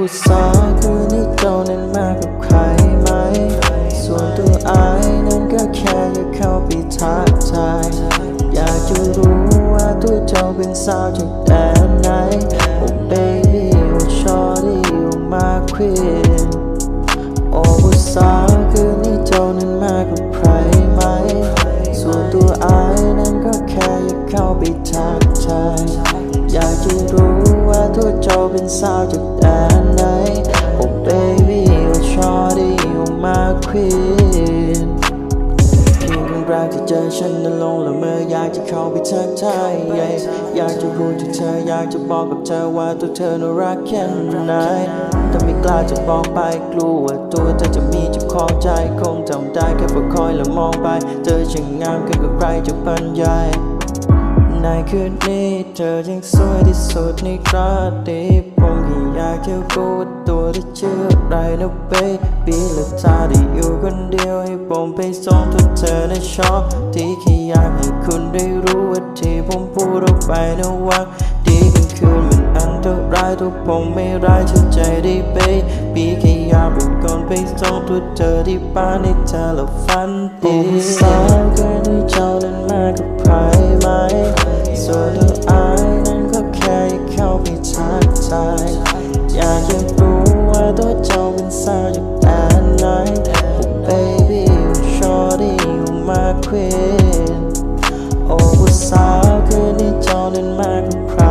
ผู้สาวคืนนี้เจ้านั้นมากับใครไหม ส่วนตัวอายนั้นก็แค่อยากเข้าไปทักทาย อยากจะรู้ว่าตัวเจ้าเป็นสาวจากแดนไหน Oh baby oh shorty oh my queen โอ้ผู้สาวคืนนี้เจ้านั้นมากับใครไหม ส่วนตัวอายนั้นก็แค่อยากเข้าไปทักทาย อยากจะรู้ ว่าตัวเจ้เป็นสาวจากแดนไหน Oh baby oh shorty oh my queen เพียงครั้งแรกที่เจอฉันนั้นลงละเมออยากจะเข้าไปทักทาย yeah อยากจะรู้จากเธออยากจะบอกกับเธอว่าตัวเธอน่ารักแค่ไหนแต่ไม่กล้าจะบอกไปกลัวว่าตัวเธอจะมีเจ้าของใจคงทำได้แค่ประคอยและมองไป เธอช่างงามเกินกว่าใครจะบรรยาย ในคืนนี้เธอยังสวยที่สุดในราตรีผมแค่อยากจะรู้ว่าตัวที่ชื่ออะไรนะ baby และถ้าได้อยู่คนเดียวให้ผมไปส่งตัวเธอในช็อปที่แค่อยากให้คุณได้รู้ว่าที่ผมพูดออกไปนะว่าายทุกผมไม่ร้ายเชื่อใจได้ baby แค่อยากเป็นคนไปส่งตัวเธอที่บ้านให้เธอและฝันดีสาวเกินที่เจ้านั้นมากับใครไหมส่วนตัวอายนั้นก็แค่อยาเข้าไปทักทายอยากจะรู้ว่าตัวเจ้าเป็นสาวจากแดนไหน baby shorty you my queen โอ้ผู้สาวคืนนี้เจ้านั้นมากับใคร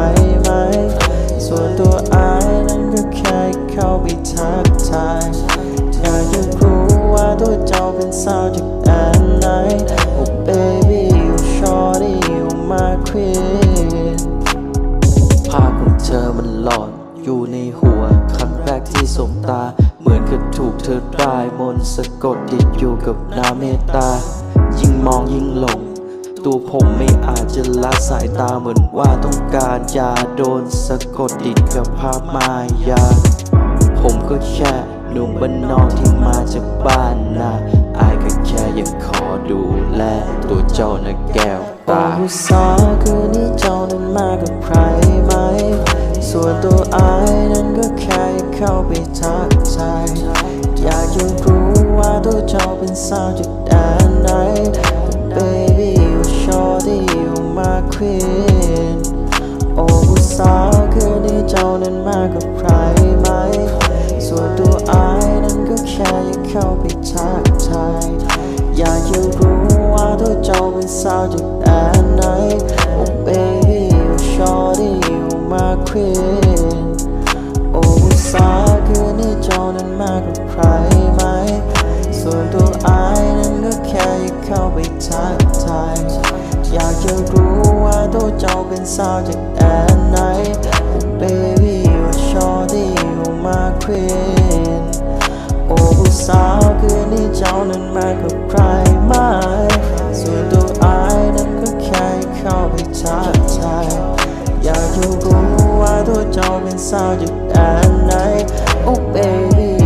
สะกดติดอยู่กับน้าเมตตา ยิ่งมองยิ่งหลง ตัวผมไม่อาจจะละสายตาเหมือนว่าต้องการอย่าโดนสะกดติดกับภาพมายา ผมก็แค่หนุ่มบ้านนอกที่มาจากบ้านนาอายก็แค่อยากขอดูแลตัวเจ้านะแก้วตาโอ้สาคืนนี้เจ้านั้นมากับใครไหม ส่วนตัวอายนั้นก็แค่เข้าไปทักทายอยากจะรู้ เป็นสาวจากแดนไหน Baby you shorty you my queen โอ้ผู้สาวคืนนี้เจ้านั้นมากับใครไหม ส่วนตัวไอายนั้นก็แค่อยากเข้าไปทักทายอยากจะรู้ว่าตัวเจ้าเป็นสาวจากแดนไหน Oh baby you shorty you my queen โอ้ผู้สาวคืนนี้เจ้านั้นมากับใครไหม ส่วนตัว อยากจะรู้ว่าตัวเจ้าเป็นสาวจากแดนไหน baby you shorty you my queen โอ้ผู้สาวคืนนี้เจ้านั้นมากับใครไหมส่วนตัวอายนั้นก็แค่เข้าไปทักทายอยากจะรู้ว่าตัวเจ้าเป็นสาวจากแดนไหน Oh baby